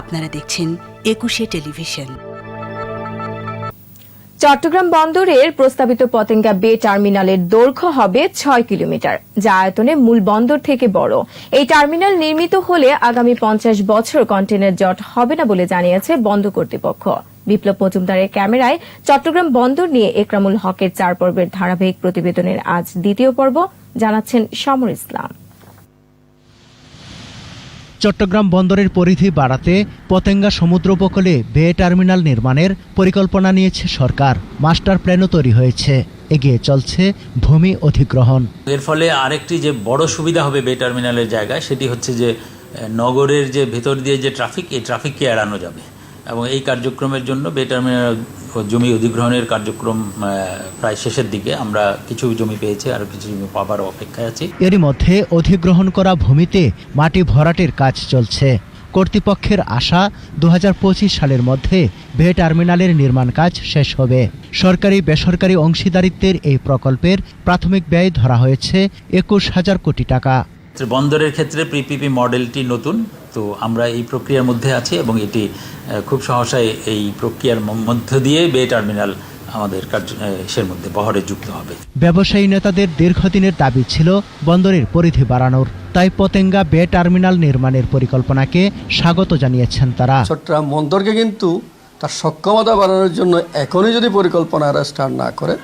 আপনারা দেখছেন একুশে টেলিভিশন। চট্টগ্রাম বন্দরের প্রস্তাবিত পতেঙ্গা বে টার্মিনালের দৈর্ঘ্য হবে ছয় কিলোমিটার, যা আয়তনে মূল বন্দর থেকে বড়। এই টার্মিনাল নির্মিত হলে আগামী পঞ্চাশ বছর কন্টেনার জট হবে না বলে জানিয়েছে বন্দর কর্তৃপক্ষ। বিপ্লব মজুমদারের ক্যামেরায় চট্টগ্রাম বন্দর নিয়ে একরামুল হকের চার পর্বের ধারাবাহিক প্রতিবেদনের আজ দ্বিতীয় পর্ব, জানাচ্ছেন সমর ইসলাম। চট্টগ্রাম বন্দরের পরিধি বাড়াতে পতেঙ্গা সমুদ্র উপকূলে বে টার্মিনাল নির্মাণের পরিকল্পনা নিয়েছে সরকার। মাস্টার প্ল্যানও তৈরি হয়েছে। এগিয়ে চলছে ভূমি অধিগ্রহণ। এর ফলে আরেকটি যে বড় সুবিধা হবে বে টার্মিনালের জায়গায়, সেটি হচ্ছে যে নগরের যে ভেতর দিয়ে যে ট্রাফিক, এই ট্রাফিককে এড়ানো যাবে। এবং এই কার্যক্রমের জন্য বে টার্মিনাল জমি অধিগ্রহণের কার্যক্রম প্রায় শেষের দিকে আমরা কিছু জমি পেয়েছি আর কিছু জমি পাবার অপেক্ষায় আছি। এরই মধ্যে অধিগ্রহণ করা ভূমিতে মাটি ভরাটের কাজ চলছে। কর্তৃপক্ষের আশা দু হাজার পঁচিশ সালের মধ্যে ভে টার্মিনালের নির্মাণ কাজ শেষ হবে। সরকারি বেসরকারি অংশীদারিত্বের এই প্রকল্পের প্রাথমিক ব্যয় ধরা হয়েছে একুশ হাজার কোটি টাকা। বন্দরের ক্ষেত্রে প্রিপিপি মডেলটি নতুন। তো আমরা এই প্রক্রিয়ার মধ্যে আছি এবং এটি খুব সহসায় এই প্রক্রিয়ার মধ্য দিয়ে বে টার্মিনাল আমাদের কার্য আহ, মধ্যে বহরে যুক্ত হবে। ব্যবসায়ী নেতাদের দীর্ঘদিনের দাবি ছিল বন্দরের পরিধি বাড়ানোর। তাই পতেঙ্গা বে টার্মিনাল নির্মাণের পরিকল্পনাকে স্বাগত জানিয়েছেন তারা। চট্টগ্রাম বন্দরকে কিন্তু তার সক্ষমতা বাড়ানোর জন্য এখনই যদি পরিকল্পনা স্টার্ট না করে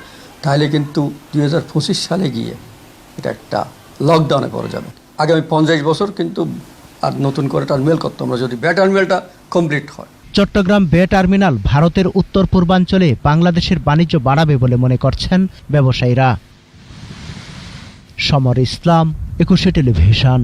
তাহলে কিন্তু দুই হাজার পঁচিশ সালে গিয়ে এটা একটা লকডাউনে পড়ে যাবে। আগামী পঞ্চাশ বছর কিন্তু আর নতুন করে টার্মিনাল করতে আমরা যদি বে টার্মিনালটা কমপ্লিট হয়। চট্টগ্রাম বে টার্মিনাল ভারতের উত্তর পূর্বাঞ্চলে বাংলাদেশের বাণিজ্য বাড়াবে বলে মনে করছেন ব্যবসায়ীরা। সমর ইসলাম, একুশে টেলিভিশন।